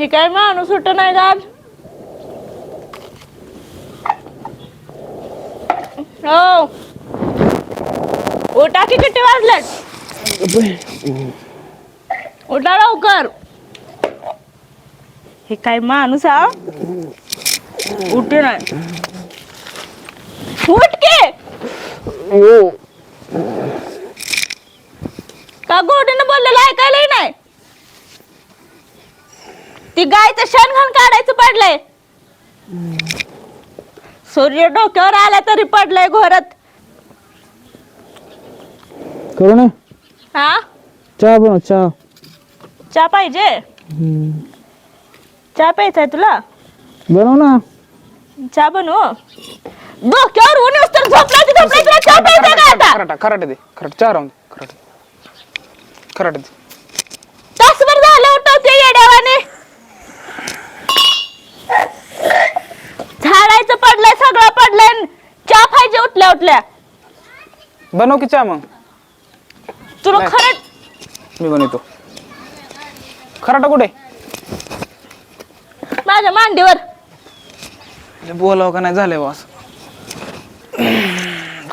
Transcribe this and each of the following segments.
हे काय माणूस सुट नाही जात. हो. उठा की किती वाजलेत? उठा लवकर. हे काय माणूस हा? उठे नाही. उठ के. का गोडीनं बोललेलं ऐकायलाही नाही ती गायचं शेण घाण काढायचं पडलंय. सूर्य डोक्यावर आला तरी पडलंय घोरत. करू ना. हा? चहा बनव चहा. चहा पाहिजे? चहा प्यायचाय तुला? बनव ना. चहा बनवू? डोक्यावर ऊन येऊस तर झोपलायची झोपलायची तुला चहा प्यायचा का आता? खराटा खराटे दे खराट चार राहून दे खराटे खराटे दे तासभर झालं उठवते येड्यावाने झाडायचं पडलंय सगळं पडलंय चहा उठल्या बनव की चहा मग. तुला नाही. खरंच मी बनवतो. खराटा कुठे? माझ्या मांडीवर. बोलावं का नाही झालंय वास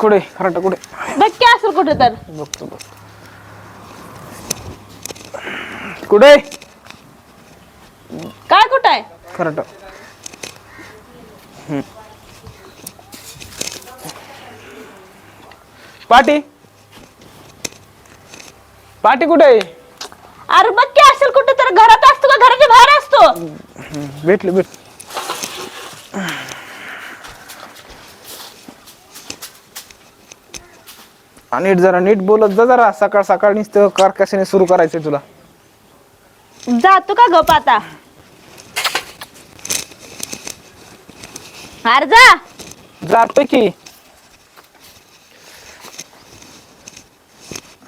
कुठे? खराटा कुठे? बक्की असेल कुठे तर. बघतो बघतो. कुठे? काय कुठं आहे? खराटा. पाटी. पाटी कुठे आहे? अरे बक्की असेल कुठे तर घरात असतो का? घराच्या बाहेर असतो. भेटले भेट. नीट जरा नीट बोलत जा जरा. सकाळ सकाळ नुसतं कारकशाने सुरू करायचंय तुला. जातो का गप आता? अरे जा जातोय की.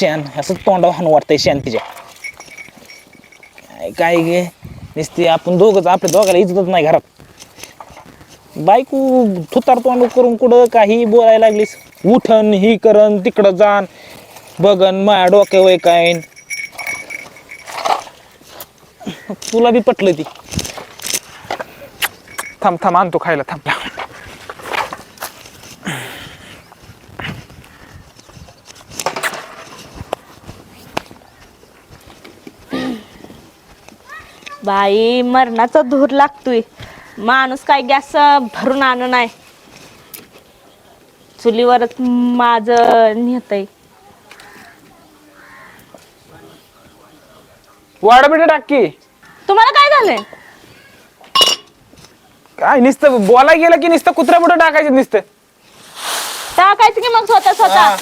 काय शेण असं तोंडावर वाटतंय शेण तिच्या. काय काय गे? नुसते आपण दोघंच आपल्या दोघाला इज्जतच नाही घरात. बायको थुतार तोंड करून कुठं काही बोलायला लागलीस? उठन ही करन तिकडं जाण बघन माया डोक्या वय काय तुला बी पटलं ती. थांब थांब आणतो खायला थांब. बाई मरणाचा धूर लागतोय. माणूस काय गॅस भरून आण नाही. चुलीवरच माझ नेतय. वाडा बिडा टाकी तुम्हाला काय झालंय? काय नुसतं बोलायला गेलं की नुसतं कुत्रा पुढं टाकायचं नुसतं. टाकायचं की मग स्वतः स्वतः.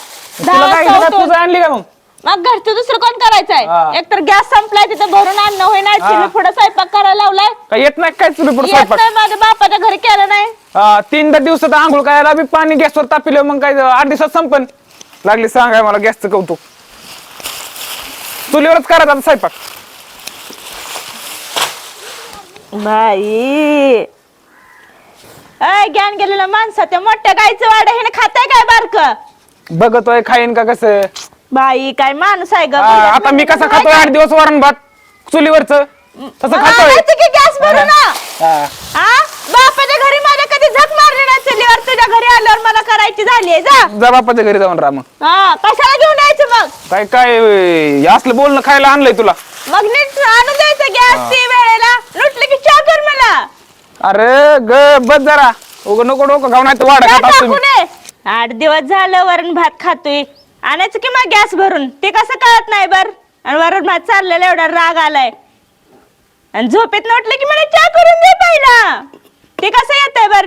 दहा तुला काय वाजता घरात उठून. तुझं आणली का मग? मग घरचं दुसरं कोण करायचंय? हा. एकतर गॅस संपलाय तिथं भरून आणणं होईना हा. चुली पुढे स्वयंपाक करायला लावलाय. काय येत नाही काय तुला पुढे येत स्वयंपाक? नाही माझ्या बापाच्या घरी केलं नाही. हा, तीनदा दिवसात आंघोळ करायला बी पाणी गॅसवर तापिलं मग काय आठ दिवसात संपन. लागली सांगाय मला गॅसचं कौतुक. चुलीवरच करायचं आता स्वयंपाक. बाई. अय ज्ञान गेलेलं माणसा त्या मोठ्या गायचं वाड हे खाताय काय बारक? बघतोय खाईन का कसं? बाई काय माणूस आहे ग हा, आता मी कसं खातोय? आठ दिवस वरण भात चुलीवरच. तसं खातोय. गॅस भरून हा. हा बापाच्या घरी माझ्या कधी झक मारली नाही चुलीवर? तुझ्या घरी आल्यावर मला करायची झाली जा. जा बापाच्या घरी जाऊन राहा मग. हा कशाला घेऊन यायचं मग? काय काय हे असलं बोलणं खायला आणलंय तुला. मग नीट आणून द्यायचं गॅस ती वेळेला. लुटलं की चहा कर मला. अरे ग बस जरा. उग नको नको खाऊ नाही तर काय खात? आठ दिवस झालं वरण भात खातोय. आणायचं की मग गॅस भरून? ते कसं कळत नाही बर. आणि वरण भात चाललेला एवढा राग आलाय. आणि झोपेत नटलं की मला चहा करून दे पहिला. ते कसं येत आहे बर?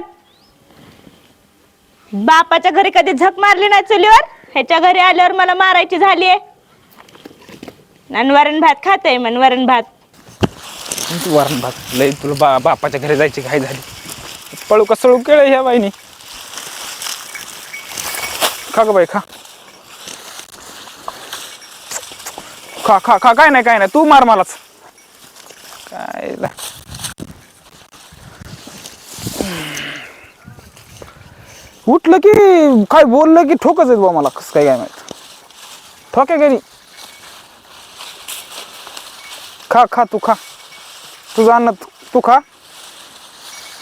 बापाच्या घरी कधी झक मारली नाही चुलीवर? ह्याच्या घरी आल्यावर मला मारायची झालीये. आणि वरण भात खाते म्हण वरण भात. तू वरण भात लय तुला बा बापाच्या घरी जायची काय झाली. पळू कसळू केळ ह्या बाईनी? खा ग बाई खा. खा खा खा. काय नाही काय नाही. तू मार मलाच. काय उठलं की काय बोललं की ठोकच येत बा मला. कसं काय काय माहीत. ठोके घरी. खा खा तू खा. तुझं अन्न तू खा.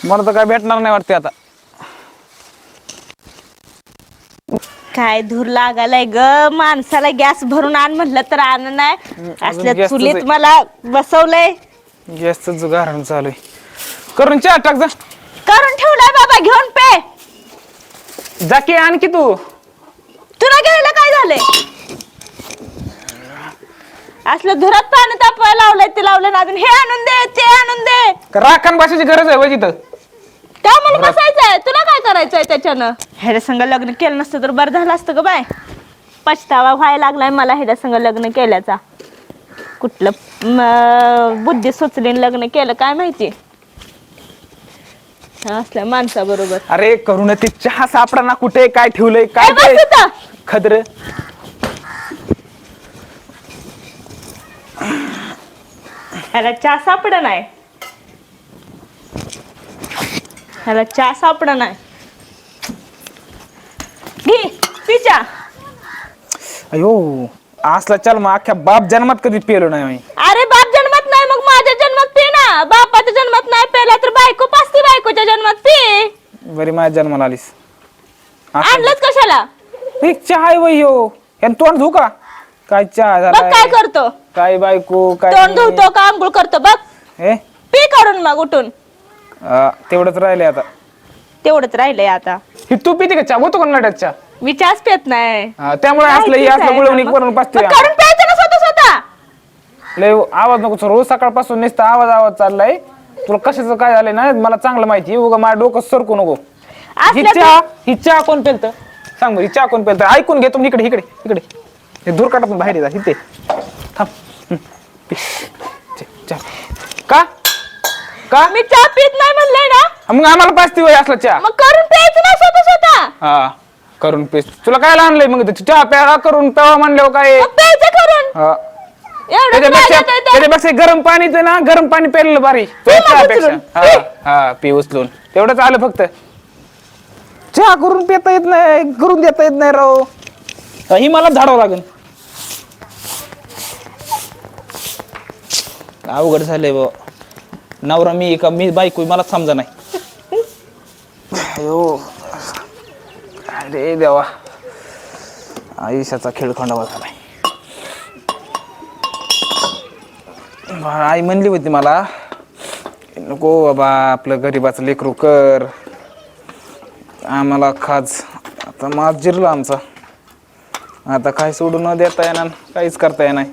मला तर काय भेटणार नाही वाटते आता. काय धूर लागालाय ग? माणसाला गॅस भरून आण म्हटलं तर आण नाही. असल्या गॅसचंच चुलीत आहे. मला बसवलंय. गॅसच गारण चालू आहे. करून चहा टाक जा. करून ठेवलाय बाबा घेऊन पे. जा की आणखी तू. तुला घ्यायला काय झालंय? असलं धुरात पाणी तापवायला लावलंय ते लावलं ना अजून. हे आणून दे ते आणून दे. का राखण भाषेची गरज आहे वय तिथं का मला बसायचंय. तुला काय करायचंय त्याच्यानं? ह्याच्या संग लग्न केलं नसतं तर बरं झालं असतं ग बाय. पछतावा व्हायला लागलाय मला ह्याच्या संग लग्न केल्याचा. कुठलं म, बुद्धी सुचली आणि लग्न केलं काय माहिती? असल्या माणसाबरोबर. अरे करून ते चहा सापडा ना कुठे? काय ठेवलंय? काय ए, बस इथं. खदर. ह्याला चहा सापड नाही. ह्याला चहा सापड नाही. घे पिच्या अयो असला चल मग अख्ख्या बाप जन्मात कधी पेलो नाही मी. अरे बाप जन्मात नाही मग माझ्या जन्मात पी ना. बापाच्या जन्मात नाही पेला तर बायको पाचती बायकोच्या जन्मात पी. बरी माझ्या जन्माला आलीस. असं- आणलंच कशाला? हे चहा आहे वय हो यान तोंड धू का? काय चहा बघ काय झाला करतो. काय बायको काय तोंड धुतो का आंघोळ करतो बघ. हे? पी काढून मग उठून. अं, तेवढंच राहिले आता. तेवढंच राहिलंय आता. ही तू पिते का? चहा होतो का नाट्यात चहा मी चहाच पेत नाही. हा, त्यामुळे असलं हे असलं गुळवणी करून मग काढून प्यायचं ना स्वतः स्वतः? लय आवाज नको रोज सकाळपासून नुसता आवाज आवाज चाललाय. तुला कशाचं काय झालंय ना? मला चांगलं माहिती उगा माझ्या डोकं सरकू नको. ही असलं चहा ही चहा कोण पेलत? सांग बरं, ही चहा कोण पेलत? ऐकून घे तुम्ही इकडे इकडे इकडे. हे दूर काटातून बाहेर जा इथे. थांब. हं, पी. चे, चहा. का? का? मी चहा पित नाही म्हणलंय ना. मग आम्हाला पाचती वय असला चहा. मग करून प्यायचं ना स्वतः स्वतः. हा करून पेस तुला काय आणलंय मग त्याची? चहा प्याला करून पेवा म्हणल्यावर काय? मग प्यायचं करून. हा. एवढं त्याच्यापेक्षा माझ्यात आहे तर- त्याच्यापेक्षा गरम पाणीच ना. गरम पाणी प्यायलेलं भारी. ना चहापेक्षा. उचलून. हा हा पी उचलून. तेवढंच आलं फक्त. चहा करून पिता येत नाही. करून देता येत नाही राव. ही मला झाडावं लागेल. अवघड झालंय बा नवरा मी का मी बायको मला समजा नाही. अयो. अरे देवा. आयुष्याचा खेळ खंडावा झालाय आई म्हणली होती मला नको बाबा आपलं गरीबाचं लेकरू कर. आम्हाला खाज. आता मात जिरला आमचा. आता काय सोडून न देता येणार काहीच करता येणार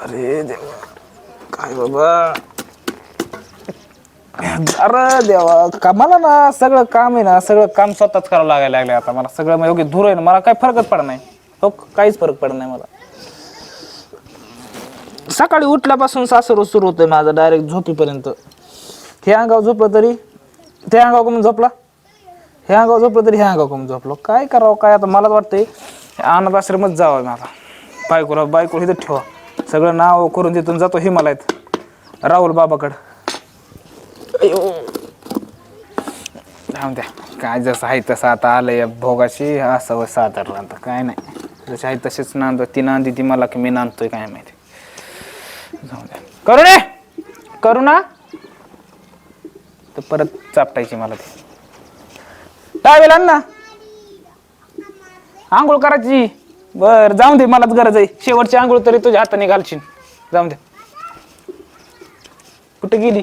अरे देवा. बाबा. अरे देवा का मला ना सगळं काम आहे ना सगळं काम स्वतःच करावं लागायला लागले आता. मला सगळं मग योग्य धूर आहे ना मला काही फरकच पडत नाही. हो काहीच फरक पडत नाही मला. सकाळी उठल्यापासून सासरू सुरू होतं माझं डायरेक्ट झोपीपर्यंत. हे अंगावर झोपलं तरी ते अंगावर कमी झोपला? हे अंगावर झोपलं तरी हे अंगावर कमी झोपलो? काय करावं काय आता मला वाटतंय अनाथ आश्रमच जावं माझा बायकोला बायको इथं ठेवा. सगळं नाव करून तिथून जातो हिमालयात. राहुल बाबाकडं. अयो. राहून द्या. काय जसं आहे तसं आता आलं या भोगाशी असं साधारण आता काय नाही. जसे आहे तसेच नांदतो ती नांदी ती मला की मी नांदतोय काय माहिती. जाऊ द्या. करुणे! करुणा! तर परत चापटायची मला ती. टावेल ना. आंघोळ करायची. बर जाऊन दे मलाच गरज आहे. शेवटची आंघोळ तरी तुझ्या हाताने घालशील जाऊन दे. कुठे गेली?